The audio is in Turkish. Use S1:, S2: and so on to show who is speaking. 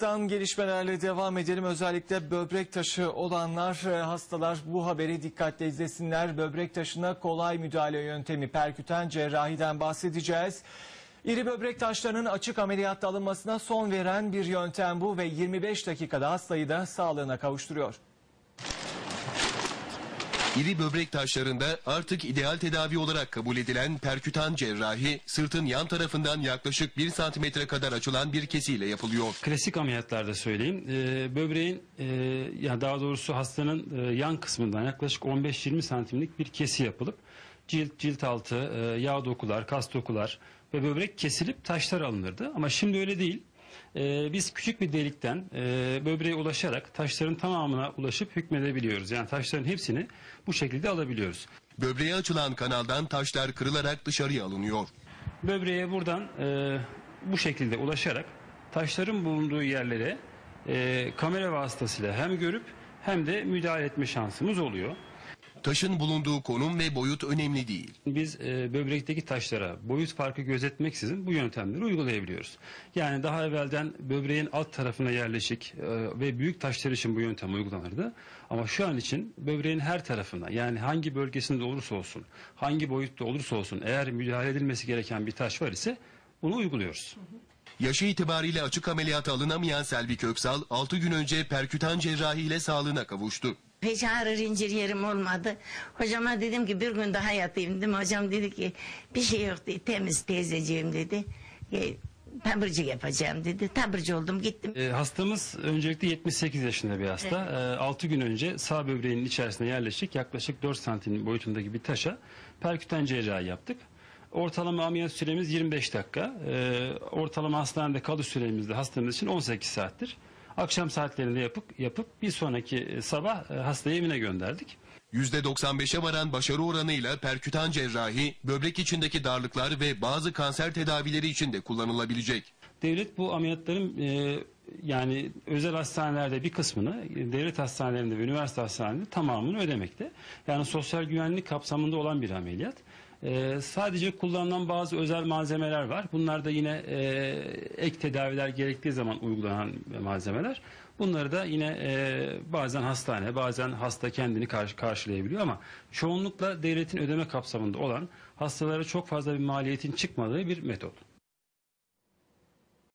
S1: Tan gelişmelerle devam edelim. Özellikle böbrek taşı olanlar, e, hastalar bu haberi dikkatle izlesinler. Böbrek taşına kolay müdahale yöntemi perküten cerrahiden bahsedeceğiz. İri böbrek taşlarının açık ameliyatta alınmasına son veren bir yöntem bu ve 25 dakikada hastayı da sağlığına kavuşturuyor.
S2: İri böbrek taşlarında artık ideal tedavi olarak kabul edilen perkütan cerrahi sırtın yan tarafından yaklaşık 1 santimetre kadar açılan bir kesiyle yapılıyor.
S3: Klasik ameliyatlarda söyleyeyim. e, böbreğin e, ya daha doğrusu hastanın e, yan kısmından yaklaşık 15-20 santimlik bir kesi yapılıp cilt, cilt altı, e, yağ dokular, kas dokular ve böbrek kesilip taşlar alınırdı. Ama şimdi öyle değil. E, biz küçük bir delikten e, böbreğe ulaşarak taşların tamamına ulaşıp hükmedebiliyoruz. Yani taşların hepsini bu şekilde alabiliyoruz.
S2: Böbreğe açılan kanaldan taşlar kırılarak dışarıya alınıyor.
S3: Böbreğe buradan e, bu şekilde ulaşarak taşların bulunduğu yerlere e, kamera vasıtasıyla hem görüp hem de müdahale etme şansımız oluyor.
S2: Taşın bulunduğu konum ve boyut önemli değil.
S3: Biz e, böbrekteki taşlara boyut farkı gözetmeksizin bu yöntemleri uygulayabiliyoruz. Yani daha evvelden böbreğin alt tarafına yerleşik e, ve büyük taşlar için bu yöntem uygulanırdı. Ama şu an için böbreğin her tarafına yani hangi bölgesinde olursa olsun, hangi boyutta olursa olsun eğer müdahale edilmesi gereken bir taş var ise bunu uyguluyoruz.
S2: Yaşı itibariyle açık ameliyata alınamayan Selvi Köksal 6 gün önce perkütan cerrahi ile sağlığına kavuştu.
S4: Hiç ağrır incir yerim olmadı. Hocama dedim ki bir gün daha yatayım dedim. Hocam dedi ki bir şey yok dedi. Temiz teyzeciğim dedi. E, taburcu yapacağım dedi. Taburcu oldum gittim.
S3: E, hastamız öncelikle 78 yaşında bir hasta. E, 6 gün önce sağ böbreğinin içerisine yerleşik yaklaşık 4 santim boyutundaki bir taşa perkütan cerrahi yaptık. Ortalama ameliyat süremiz 25 dakika. E, ortalama hastanede kalış süremiz de hastamız için 18 saattir. Akşam saatlerinde yapıp yapıp bir sonraki e, sabah e, hastayı evine gönderdik.
S2: %95'e varan başarı oranıyla perkütan cerrahi böbrek içindeki darlıklar ve bazı kanser tedavileri için de kullanılabilecek.
S3: Devlet bu ameliyatların e, yani özel hastanelerde bir kısmını, devlet hastanelerinde ve üniversite hastanelerinde tamamını ödemekte. Yani sosyal güvenlik kapsamında olan bir ameliyat. E, sadece kullanılan bazı özel malzemeler var. Bunlar da yine e, ek tedaviler gerektiği zaman uygulanan malzemeler. Bunları da yine e, bazen hastane, bazen hasta kendini karşı, karşılayabiliyor ama çoğunlukla devletin ödeme kapsamında olan hastalara çok fazla bir maliyetin çıkmadığı bir metot.